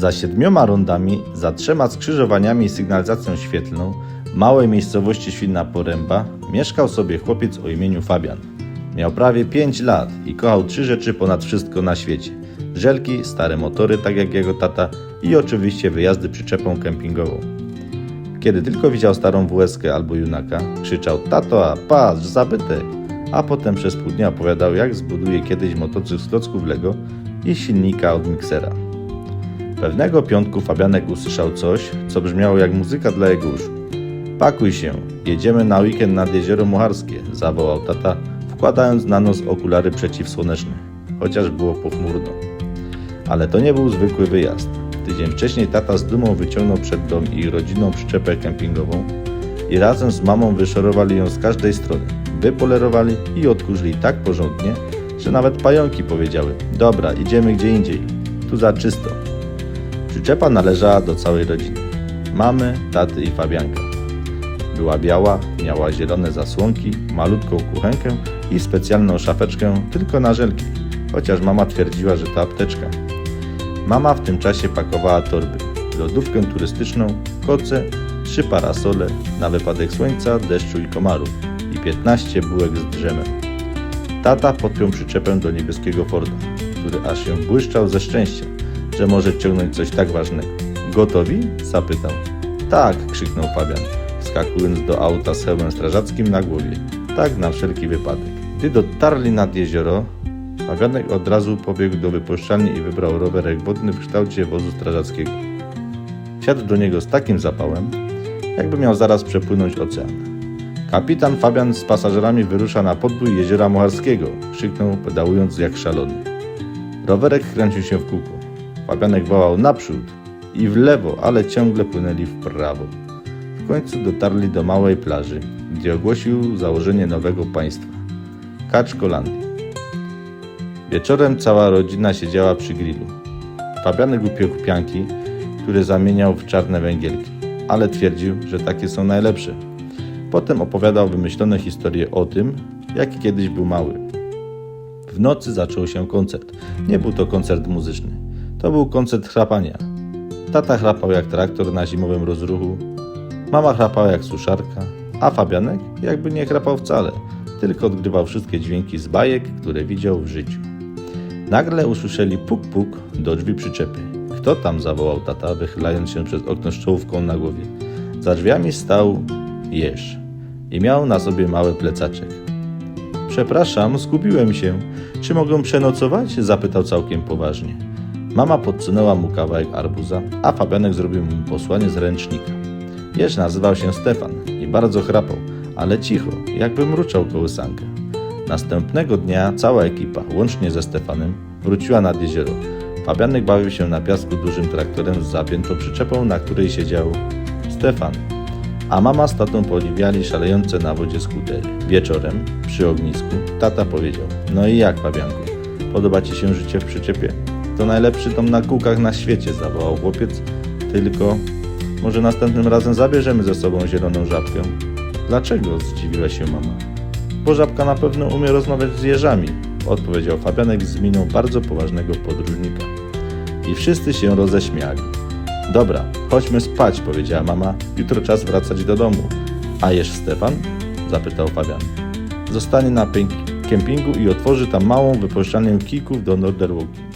Za siedmioma rondami, za trzema skrzyżowaniami i sygnalizacją świetlną, małej miejscowości Świnna Poręba mieszkał sobie chłopiec o imieniu Fabian. Miał prawie 5 lat i kochał trzy rzeczy ponad wszystko na świecie. Żelki, stare motory, tak jak jego tata i oczywiście wyjazdy przyczepą kempingową. Kiedy tylko widział starą WSK albo junaka, krzyczał tato, a patrz, zabytek! A potem przez pół dnia opowiadał, jak zbuduje kiedyś motocykl z klocków Lego i silnika od miksera. Pewnego piątku Fabianek usłyszał coś, co brzmiało jak muzyka dla jego uszu. Pakuj się, jedziemy na weekend nad jezioro Mucharskie, zawołał tata, wkładając na nos okulary przeciwsłoneczne, chociaż było pochmurno. Ale to nie był zwykły wyjazd. Tydzień wcześniej tata z dumą wyciągnął przed dom ich rodzinną przyczepę kempingową i razem z mamą wyszorowali ją z każdej strony. Wypolerowali i odkurzyli tak porządnie, że nawet pająki powiedziały: Dobra, idziemy gdzie indziej, tu za czysto. Przyczepa należała do całej rodziny mamy, taty i Fabianka. Była biała, miała zielone zasłonki, malutką kuchenkę i specjalną szafeczkę tylko na żelki, chociaż mama twierdziła, że to apteczka. Mama w tym czasie pakowała torby, lodówkę turystyczną, koce, trzy parasole na wypadek słońca, deszczu i komarów i 15 bułek z drzemem. Tata podpiął przyczepę do niebieskiego Forda, który aż się błyszczał ze szczęścia, że może ciągnąć coś tak ważnego. Gotowi? zapytał. Tak, krzyknął Fabian, wskakując do auta z hełmem strażackim na głowie. Tak na wszelki wypadek. Gdy dotarli nad jezioro, Fabianek od razu pobiegł do wypuszczalni i wybrał rowerek wodny w kształcie wozu strażackiego. Siadł do niego z takim zapałem, jakby miał zaraz przepłynąć ocean. Kapitan Fabian z pasażerami wyrusza na podbój jeziora Mucharskiego, krzyknął pedałując jak szalony. Rowerek kręcił się w kółko. Fabianek wołał naprzód i w lewo, ale ciągle płynęli w prawo. W końcu dotarli do małej plaży, gdzie ogłosił założenie nowego państwa Kaczkolandii. Wieczorem cała rodzina siedziała przy grillu. Fabianek upiekł pianki, które zamieniał w czarne węgielki, ale twierdził, że takie są najlepsze. Potem opowiadał wymyślone historie o tym, jaki kiedyś był mały. W nocy zaczął się koncert. Nie był to koncert muzyczny. To był koncert chrapania. Tata chrapał jak traktor na zimowym rozruchu, mama chrapała jak suszarka, a Fabianek jakby nie chrapał wcale, tylko odgrywał wszystkie dźwięki z bajek, które widział w życiu. Nagle usłyszeli puk-puk do drzwi przyczepy. Kto tam? zawołał tata, wychylając się przez okno z czołówką na głowie. Za drzwiami stał jeż i miał na sobie mały plecaczek. Przepraszam, zgubiłem się. Czy mogę przenocować? zapytał całkiem poważnie. Mama podsunęła mu kawałek arbuza, a Fabianek zrobił mu posłanie z ręcznika. Jeż nazywał się Stefan i bardzo chrapał, ale cicho, jakby mruczał kołysankę. Następnego dnia cała ekipa, łącznie ze Stefanem, wróciła nad jezioro. Fabianek bawił się na piasku dużym traktorem z zapiętą przyczepą, na której siedział Stefan. A mama z tatą poliwiali szalejące na wodzie skutery. Wieczorem, przy ognisku, tata powiedział: No i jak, Fabianku? Podoba ci się życie w przyczepie? To najlepszy dom na kółkach na świecie, zawołał chłopiec. Tylko może następnym razem zabierzemy ze sobą zieloną żabkę. Dlaczego? zdziwiła się mama. Bo żabka na pewno umie rozmawiać z jeżami, odpowiedział Fabianek z miną bardzo poważnego podróżnika. I wszyscy się roześmiali. Dobra, chodźmy spać, powiedziała mama. Jutro czas wracać do domu. A jesz Stefan? zapytał Fabian. Zostanie na kempingu i otworzy tam małą wypuszczalnię kijków do Norderwoki.